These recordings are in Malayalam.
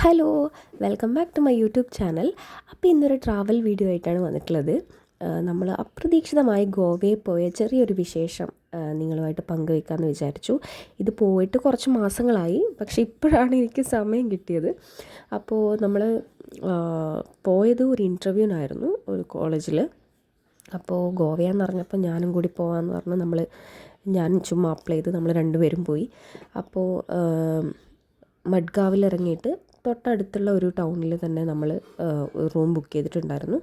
Hello welcome back to my YouTube channel അപ്പോൾ ഇന്നൊരു ട്രാവൽ വീഡിയോ ആയിട്ടാണ് വന്നിട്ടുള്ളത്. നമ്മൾ അപ്രതീക്ഷിതമായി ഗോവയിൽ പോയ ചെറിയൊരു വിശേഷം നിങ്ങളുമായിട്ട് പങ്കുവയ്ക്കാമെന്ന് വിചാരിച്ചു. ഇത് പോയിട്ട് കുറച്ച് മാസങ്ങളായി പക്ഷേ ഇപ്പോഴാണ് എനിക്ക് സമയം കിട്ടിയത്. അപ്പോൾ നമ്മൾ പോയത് ഒരു ഇന്റർവ്യൂവിനായിരുന്നു ഒരു കോളേജിൽ അപ്പോൾ ഗോവയാന്ന് പറഞ്ഞപ്പോൾ ഞാനും കൂടി പോകാമെന്ന് പറഞ്ഞ് നമ്മൾ ഞാൻ ചുമ്മാ അപ്ലൈ ചെയ്ത് നമ്മൾ രണ്ടുപേരും പോയി. അപ്പോൾ മഡ്ഗാവിൽ ഇറങ്ങിയിട്ട് തൊട്ടടുത്തുള്ള ഒരു ടൗണിൽ തന്നെ നമ്മൾ റൂം ബുക്ക് ചെയ്തിട്ടുണ്ടായിരുന്നു.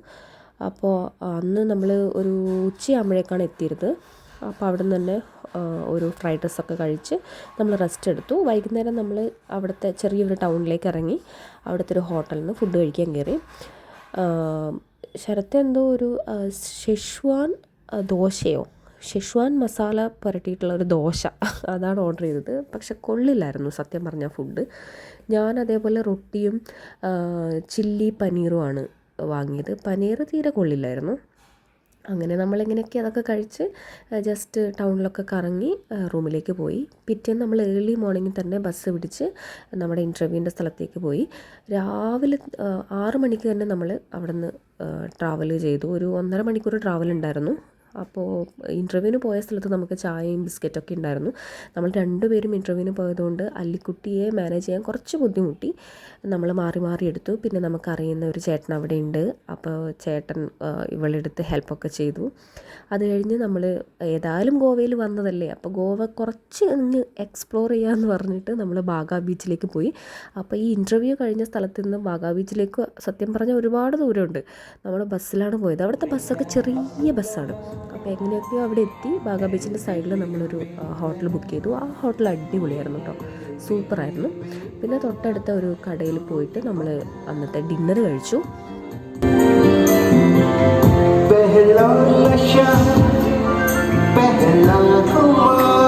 അപ്പോൾ അന്ന് നമ്മൾ ഒരു ഉച്ചയാകുമ്പോഴേക്കാണ് എത്തിയത്. അപ്പോൾ അവിടെ നിന്ന് തന്നെ ഒരു ഫ്രൈഡ് ഒക്കെ കഴിച്ച് നമ്മൾ റെസ്റ്റ് എടുത്തു. വൈകുന്നേരം നമ്മൾ അവിടുത്തെ ചെറിയൊരു ടൗണിലേക്ക് ഇറങ്ങി അവിടുത്തെ ഒരു ഹോട്ടലിൽ നിന്ന് ഫുഡ് കഴിക്കാൻ കയറി. ശരത്തെന്തോ ഒരു ഷെഷ്വാൻ ദോശയോ ഷെഷ്വാൻ മസാല പുരട്ടിയിട്ടുള്ള ഒരു ദോശ. അതാണ് ഓർഡർ ചെയ്തത്. പക്ഷെ കൊള്ളില്ലായിരുന്നു സത്യം പറഞ്ഞ ഫുഡ് ഞാൻ അതേപോലെ റൊട്ടിയും ചില്ലി പനീറുമാണ് വാങ്ങിയത്. പനീർ തീരെ കൊള്ളില്ലായിരുന്നു. അങ്ങനെ നമ്മളിങ്ങനെയൊക്കെ അതൊക്കെ കഴിച്ച് ജസ്റ്റ് ടൗണിലൊക്കെ കറങ്ങി റൂമിലേക്ക് പോയി. പിറ്റേന്ന് നമ്മൾ ഏർലി മോർണിംഗിൽ തന്നെ ബസ് പിടിച്ച് നമ്മുടെ ഇന്റർവ്യൂവിന്റെ സ്ഥലത്തേക്ക് പോയി. രാവിലെ ആറ് മണിക്ക് തന്നെ നമ്മൾ അവിടെ നിന്ന് ട്രാവൽ ചെയ്തു. ഒരു ഒന്നര മണിക്കൂർ ട്രാവൽ ഉണ്ടായിരുന്നു. അപ്പോൾ ഇന്റർവ്യൂവിന് പോയ സ്ഥലത്ത് നമുക്ക് ചായയും ബിസ്ക്കറ്റൊക്കെ ഉണ്ടായിരുന്നു. നമ്മൾ രണ്ടുപേരും ഇന്റർവ്യൂവിന് പോയതുകൊണ്ട് അല്ലിക്കുട്ടിയെ മാനേജ് ചെയ്യാൻ കുറച്ച് ബുദ്ധിമുട്ടി. നമ്മൾ മാറി മാറി എടുത്തു. പിന്നെ നമുക്കറിയുന്ന ഒരു ചേട്ടൻ അവിടെ ഉണ്ട്. അപ്പോൾ ചേട്ടൻ ഇവളെടുത്ത് ഹെൽപ്പൊക്കെ ചെയ്തു. അത് കഴിഞ്ഞ് നമ്മൾ ഏതായാലും ഗോവയിൽ വന്നതല്ലേ. അപ്പോൾ ഗോവ കുറച്ച് ഒന്ന് എക്സ്പ്ലോർ ചെയ്യാമെന്ന് പറഞ്ഞിട്ട് നമ്മൾ ബാഗാ ബീച്ചിലേക്ക് പോയി. അപ്പോൾ ഈ ഇന്റർവ്യൂ കഴിഞ്ഞ സ്ഥലത്ത് നിന്ന് ബാഗാ ബീച്ചിലേക്ക് സത്യം പറഞ്ഞാൽ ഒരുപാട് ദൂരമുണ്ട്. നമ്മൾ ബസ്സിലാണ് പോയത്. അവിടുത്തെ ബസ്സൊക്കെ ചെറിയ ബസ്സാണ്. അപ്പോൾ എങ്ങനെയൊക്കെയോ അവിടെ എത്തി. ബാഗാ ബീച്ചിന്റെ സൈഡിൽ നമ്മളൊരു ഹോട്ടൽ ബുക്ക് ചെയ്തു. ആ ഹോട്ടൽ അടിപൊളിയായിരുന്നു കേട്ടോ. സൂപ്പറായിരുന്നു. പിന്നെ തൊട്ടടുത്ത ഒരു കടയിൽ പോയിട്ട് നമ്മൾ അന്നത്തെ ഡിന്നർ കഴിച്ചു. ബഹലോല്ലശ ബഹലോകുമാർ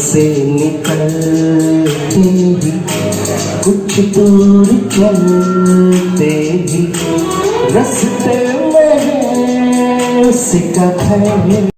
से निकलते ही कुछ दूर चलते ही रस्ते में सिका है।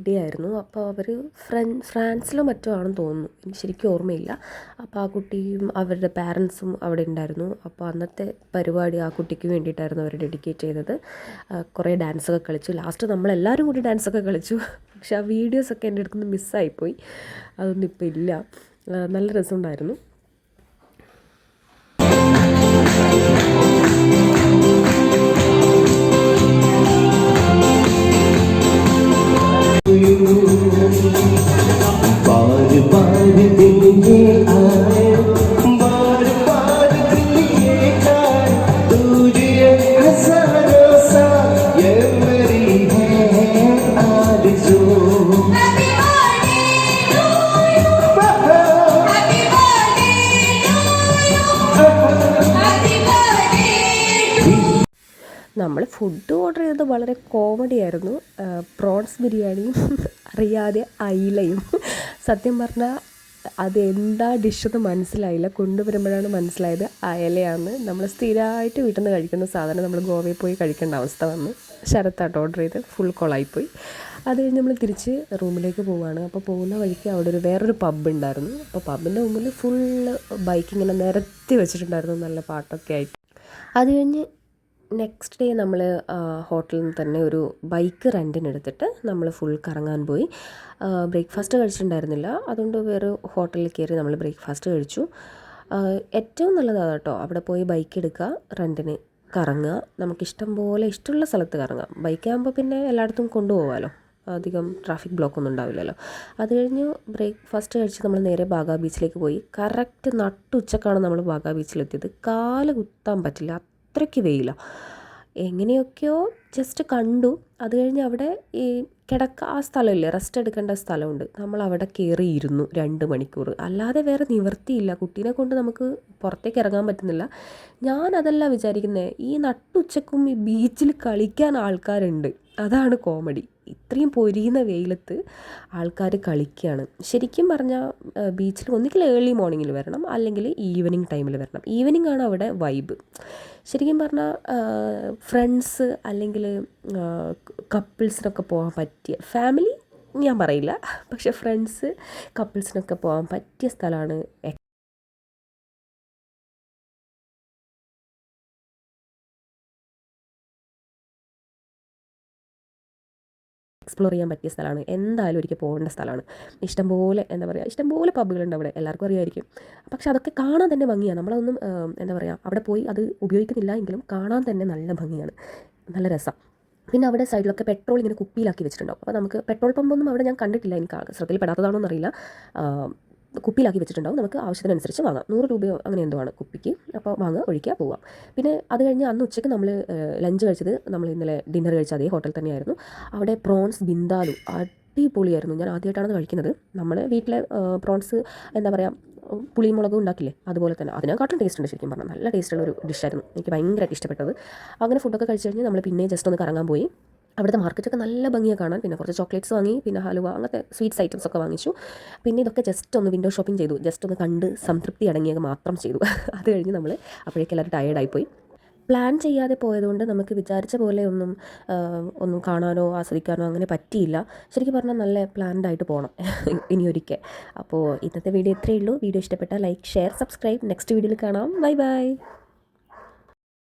ബർത്ത്ഡേ ആയിരുന്നു അപ്പോൾ അവർ ഫ്രൻ ഫ്രാൻസിലോ മറ്റോ ആണെന്ന് തോന്നുന്നു. എനിക്ക് ശരിക്കും ഓർമ്മയില്ല. അപ്പോൾ ആ കുട്ടിയും അവരുടെ പാരൻസും അവിടെ ഉണ്ടായിരുന്നു. അപ്പോൾ അന്നത്തെ പരിപാടി ആ കുട്ടിക്ക് വേണ്ടിയിട്ടായിരുന്നു അവർ ഡെഡിക്കേറ്റ് ചെയ്തത്. കുറേ ഡാൻസൊക്കെ കളിച്ചു. ലാസ്റ്റ് നമ്മളെല്ലാവരും കൂടി ഡാൻസൊക്കെ കളിച്ചു. പക്ഷെ ആ വീഡിയോസൊക്കെ എന്റെ അടുത്ത് നിന്ന് മിസ്സായിപ്പോയി. അതൊന്നും ഇപ്പോൾ ഇല്ല. നല്ല രസമുണ്ടായിരുന്നു. നമ്മൾ ഫുഡ് ഓർഡർ ചെയ്തത് വളരെ കോമഡി ആയിരുന്നു. പ്രോൺസ് ബിരിയാണിയും അറിയാതെ അയിലയും. സത്യം പറഞ്ഞാൽ അതെന്താ ഡിഷെന്ന് മനസ്സിലായില്ല. കൊണ്ടുവരുമ്പോഴാണ് മനസ്സിലായത് അയലയാണ് നമ്മൾ സ്ഥിരമായിട്ട് വീട്ടിൽ നിന്ന് കഴിക്കുന്ന സാധനം നമ്മൾ ഗോവയിൽ പോയി കഴിക്കേണ്ട അവസ്ഥ വന്നു ശരത്താട്ട് ഓർഡർ ചെയ്ത് ഫുൾ കൊളായിപ്പോയി. അത് കഴിഞ്ഞ് നമ്മൾ തിരിച്ച് റൂമിലേക്ക് പോവുകയാണ് അപ്പോൾ പോകുന്ന വഴിക്ക് അവിടെ ഒരു വേറൊരു പബ് ഉണ്ടായിരുന്നു. അപ്പോൾ പബ്ബിന്റെ മുമ്പിൽ ഫുള്ള് ബൈക്ക് ഇങ്ങനെ നിരത്തി വെച്ചിട്ടുണ്ടായിരുന്നു. നല്ല പാട്ടൊക്കെ ആയിട്ട്. അത് കഴിഞ്ഞ് നെക്സ്റ്റ് ഡേ നമ്മൾ ഹോട്ടലിൽ നിന്ന് തന്നെ ഒരു ബൈക്ക് റെന്റിന് എടുത്തിട്ട് നമ്മൾ ഫുൾ കറങ്ങാൻ പോയി. ബ്രേക്ക്ഫാസ്റ്റ് കഴിച്ചിട്ടുണ്ടായിരുന്നില്ല. അതുകൊണ്ട് വേറെ ഹോട്ടലിൽ കയറി നമ്മൾ ബ്രേക്ക്ഫാസ്റ്റ് കഴിച്ചു. ഏറ്റവും നല്ലതാണ് കേട്ടോ. അവിടെ പോയി ബൈക്ക് എടുക്കുക റെന്റിന് കറങ്ങുക. നമുക്കിഷ്ടം പോലെ ഇഷ്ടമുള്ള സ്ഥലത്ത് കറങ്ങാം. ബൈക്കാകുമ്പോൾ പിന്നെ എല്ലായിടത്തും കൊണ്ടുപോകാമല്ലോ അധികം ട്രാഫിക് ബ്ലോക്ക് ഒന്നും ഉണ്ടാവില്ലല്ലോ. അത് കഴിഞ്ഞ് ബ്രേക്ക്ഫാസ്റ്റ് കഴിച്ച് നമ്മൾ നേരെ ബാഗാ ബീച്ചിലേക്ക് പോയി. കറക്റ്റ് നട്ടുച്ചക്കാണ് നമ്മൾ ബാഗാ ബീച്ചിലെത്തിയത്. കാൽ കുത്താൻ പറ്റില്ല. അത്രയ്ക്ക് വെയിലാണ് എങ്ങനെയൊക്കെയോ ജസ്റ്റ് കണ്ടു. അത് കഴിഞ്ഞ് അവിടെ ഈ കിടക്ക ആ സ്ഥലമില്ലേ റെസ്റ്റ് എടുക്കേണ്ട സ്ഥലമുണ്ട്. നമ്മൾ അവിടെ കയറി ഇരുന്നു രണ്ട് മണിക്കൂർ. അല്ലാതെ വേറെ നിവർത്തിയില്ല. കുട്ടീനെ കൊണ്ട് നമുക്ക് പുറത്തേക്ക് ഇറങ്ങാൻ പറ്റുന്നില്ല. ഞാൻ അതല്ല വിചാരിക്കുന്നത് ഈ നട്ടുച്ചക്കും ഈ ബീച്ചിൽ കളിക്കാൻ ആൾക്കാരുണ്ട്. അതാണ് കോമഡി. ഇത്രയും പൊരിയുന്ന വെയിലത്ത് ആൾക്കാർ കളിക്കുകയാണ് ശരിക്കും പറഞ്ഞാൽ ബീച്ചിൽ ഒന്നുകിൽ ഏർലി മോർണിംഗിൽ വരണം അല്ലെങ്കിൽ ഈവനിങ് ടൈമിൽ വരണം. ഈവനിങ് ആണ് അവിടെ വൈബ് ശരിക്കും പറഞ്ഞാൽ ഫ്രണ്ട്സ് അല്ലെങ്കിൽ കപ്പിൾസിനൊക്കെ പോകാൻ പറ്റിയ ഫാമിലി ഞാൻ പറയില്ല പക്ഷെ ഫ്രണ്ട്സ് കപ്പിൾസിനൊക്കെ പോകാൻ പറ്റിയ സ്ഥലമാണ് എക്സ്പ്ലോർ ചെയ്യാൻ പറ്റിയ സ്ഥലമാണ്. എന്തായാലും ഒരിക്കൽ പോകേണ്ട സ്ഥലമാണ്. ഇഷ്ടംപോലെ എന്താ പറയുക ഇഷ്ടംപോലെ പബ്ബുകളുണ്ട് അവിടെ. എല്ലാവർക്കും അറിയായിരിക്കും. പക്ഷെ അതൊക്കെ കാണാൻ തന്നെ ഭംഗിയാണ് നമ്മളതൊന്നും എന്താ പറയുക അവിടെ പോയി അത് ഉപയോഗിക്കുന്നില്ല എങ്കിലും കാണാൻ തന്നെ നല്ല ഭംഗിയാണ്. നല്ല രസം. പിന്നെ അവിടെ സൈഡിലൊക്കെ പെട്രോൾ ഇങ്ങനെ കുപ്പിയിലാക്കി വെച്ചിട്ടുണ്ടാവും. അപ്പോൾ നമുക്ക് പെട്രോൾ പമ്പൊന്നും അവിടെ ഞാൻ കണ്ടിട്ടില്ല. എനിക്ക് ശ്രദ്ധയിൽപ്പെടാത്തതാണോ എന്നറിയില്ല കുപ്പിയിലാക്കി വെച്ചിട്ടുണ്ടാവും. നമുക്ക് ആവശ്യത്തിനനുസരിച്ച് വാങ്ങാം. നൂറ് രൂപയോ അങ്ങനെ എന്തോ ആണ് കുപ്പിക്ക്. അപ്പോൾ വാങ്ങുക ഒഴിക്കുക പോവാം പിന്നെ അത് കഴിഞ്ഞ് അന്ന് ഉച്ചയ്ക്ക് നമ്മൾ ലഞ്ച് കഴിച്ചത് നമ്മൾ ഇന്നലെ ഡിന്നർ കഴിച്ച അതേ ഹോട്ടൽ തന്നെയായിരുന്നു. അവിടെ പ്രോൺസ് ബിന്ദാലു അടിപൊളിയായിരുന്നു. ഞാൻ ആദ്യമായിട്ടാണ് കഴിക്കുന്നത്. നമ്മൾ വീട്ടിലെ പ്രോൺസ് എന്താ പറയുക പുളിയും മുളകും ഉണ്ടാക്കില്ലേ? അതുപോലെ തന്നെ. അതിനെക്കാട്ടും ടേസ്റ്റ് ഉണ്ട് ശരിക്കും പറഞ്ഞാൽ. നല്ല ടേസ്റ്റുള്ള ഒരു ഡിഷായിരുന്നു എനിക്ക് ഭയങ്കരമായിട്ട് ഇഷ്ടപ്പെട്ടത്. അങ്ങനെ ഫുഡൊക്കെ കഴിച്ച് കഴിഞ്ഞ് നമ്മൾ പിന്നെ ജസ്റ്റ് ഒന്ന് കറങ്ങാൻ പോയി. അവിടുത്തെ മാർക്കറ്റൊക്കെ നല്ല ഭംഗിയാണ് കാണാൻ. പിന്നെ കുറച്ച് ചോക്ലേറ്റ്സ് വാങ്ങി പിന്നെ ഹലുവ അങ്ങനത്തെ സ്വീറ്റ്സ് ഐറ്റംസ് ഒക്കെ വാങ്ങിച്ചു. പിന്നെ ഇതൊക്കെ ജസ്റ്റ് ഒന്ന് വിൻഡോ ഷോപ്പിംഗ് ചെയ്തു. ജസ്റ്റ് ഒന്ന് കണ്ട് സംതൃപ്തി അടങ്ങിയത് മാത്രം ചെയ്തു. അത് കഴിഞ്ഞ് നമ്മൾ അപ്പോഴേക്കും എല്ലാവരും ടയേർഡായിപ്പോയി പ്ലാൻ ചെയ്യാതെ പോയതുകൊണ്ട് നമുക്ക് വിചാരിച്ച പോലെ ഒന്നും ഒന്നും കാണാനോ ആസ്വദിക്കാനോ അങ്ങനെ പറ്റിയില്ല. ശരിക്കും പറഞ്ഞാൽ നല്ല പ്ലാൻഡ് ആയിട്ട് പോകണം ഇനി ഒരിക്കൽ. അപ്പോൾ ഇന്നത്തെ വീഡിയോ ഇത്രയേ ഉള്ളൂ. വീഡിയോ ഇഷ്ടപ്പെട്ടാൽ ലൈക്ക് ഷെയർ സബ്സ്ക്രൈബ് നെക്സ്റ്റ് വീഡിയോയിൽ കാണാം. Bye bye